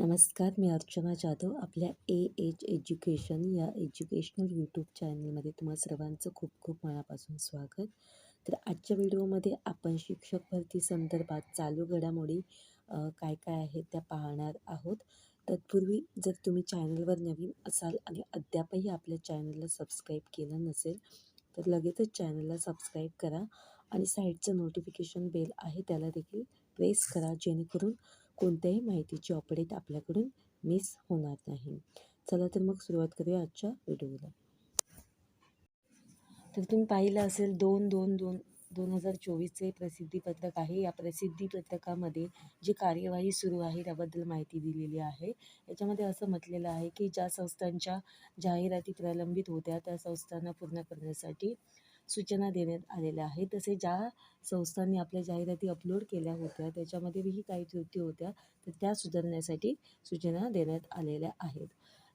नमस्कार मी अर्चना जाधव. आपल्या A H education या एज्युकेशनल यूट्यूब चॅनलमध्ये तुम्हा सर्वांचं खूप खूप मनापासून स्वागत. तर आजच्या व्हिडिओमध्ये आपण शिक्षक भरती संदर्भात चालू घडामोडी काय काय आहेत त्या पाहणार आहोत. तत्पूर्वी जर तुम्ही चॅनलवर नवीन असाल आणि अद्यापही आपल्या चॅनलला सबस्क्राईब केलं नसेल तर लगेचच चॅनलला सबस्क्राईब करा आणि साईडचं नोटिफिकेशन बेल आहे त्याला देखील प्रेस करा जेणेकरून कोणत्याही माहितीची अपडेट आपल्याकडून मिस होणार नाही. चला तर मग सुरुवात करूया आजच्या व्हिडिओला. तर तुम्ही पाहिलं असेल दोन दोन दोन दोन हजार चोवीसचे प्रसिद्धीपत्रक आहे. या प्रसिद्धी पत्रकामध्ये जी कार्यवाही सुरू आहे त्याबद्दल माहिती दिलेली आहे. याच्यामध्ये असं म्हटलेलं आहे की ज्या संस्थांच्या जाहिराती प्रलंबित होत्या त्या संस्थांना पूर्ण करण्यासाठी सूचना देण्यात आलेल्या आहेत. तसे ज्या संस्थांनी आपल्या जाहिराती अपलोड केल्या होत्या त्याच्यामध्येही काही त्रुटी होत्या तर त्या सुधारण्यासाठी सूचना देण्यात आलेल्या आहेत.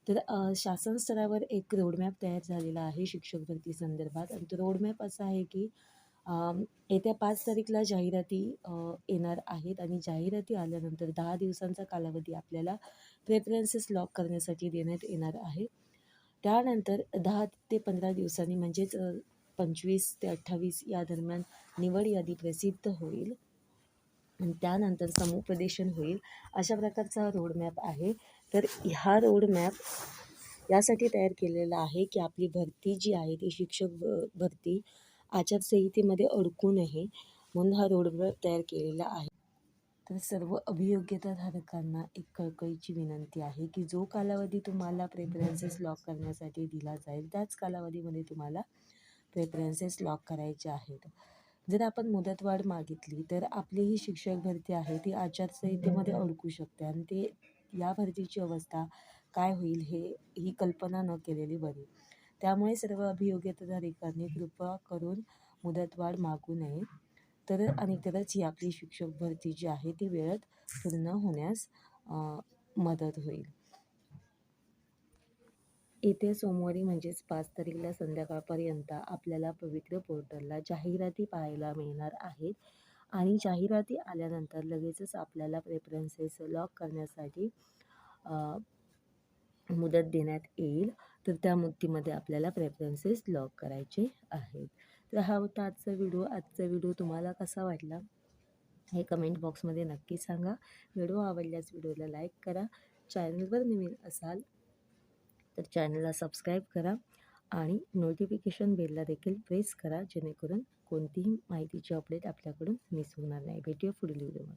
तर शासन स्तरावर एक रोडमॅप तयार झालेला आहे शिक्षक भरती संदर्भात. आणि तो रोडमॅप असा आहे की येत्या पाच तारीखला जाहिराती येणार आहेत. आणि जाहिराती आल्यानंतर दहा दिवसांचा कालावधी आपल्याला प्रेफरन्सेस लॉक करण्यासाठी देण्यात येणार आहे. त्यानंतर दहा ते पंधरा दिवसांनी म्हणजेच पंचवीस ते अठ्ठावीस या दरम्यान निवड यादी प्रसिद्ध होईल. त्यानंतर समुपदेशन होईल. अशा प्रकारचा हा रोडमॅप आहे. तर हा रोडमॅप यासाठी तयार केलेला आहे की आपली भरती जी आहे ती शिक्षक भरती आचारसंहितेमध्ये अडकू नये म्हणून हा रोडमॅप तयार केलेला आहे. तर सर्व अभियोग्यताधारकांना एक कळकळीची विनंती आहे की जो कालावधी तुम्हाला प्रेफरन्सेस लॉक करण्यासाठी दिला जाईल त्याच कालावधीमध्ये तुम्हाला प्रेफरन्सेस लॉक करायचे आहेत. जर आपण मुदतवाढ मागितली तर आपली ही शिक्षक भरती आहे ती आचारसंहितेमध्ये अडकू शकते आणि ते या भरतीची अवस्था काय होईल हे ही कल्पना न केलेली बरी. त्यामुळे सर्व अभियोग्यताधारकांनी कृपा करून मुदतवाढ मागू नये. तर आणि तरच ही आपली शिक्षक भरती जी आहे ती वेळेत पूर्ण होण्यास मदत होईल. येत्या सोमवारी म्हणजेच पाच तारीखला संध्याकाळपर्यंत आपल्याला पवित्र पोर्टलला जाहिराती पाहायला मिळणार आहेत. आणि जाहिराती आल्यानंतर लगेचच आपल्याला प्रेफरन्सेस लॉक करण्यासाठी मुदत देण्यात येईल. तर त्या मुदतीमध्ये आपल्याला प्रेफरन्सेस लॉक करायचे आहेत. तर हा होता आजचा व्हिडिओ. आजचा व्हिडिओ तुम्हाला कसा वाटला? हे कमेंट बॉक्समध्ये नक्की सांगा. व्हिडिओ आवडल्यास व्हिडिओला लाईक करा. चॅनलवर नवीन असाल तर चॅनलला सबस्क्राईब करा आणि नोटिफिकेशन बेलला देखील प्रेस करा जेणेकरून कोणतीही माहितीची अपडेट आपल्याकडून मिस होणार नाही. भेटूया पुढील व्हिडिओमध्ये.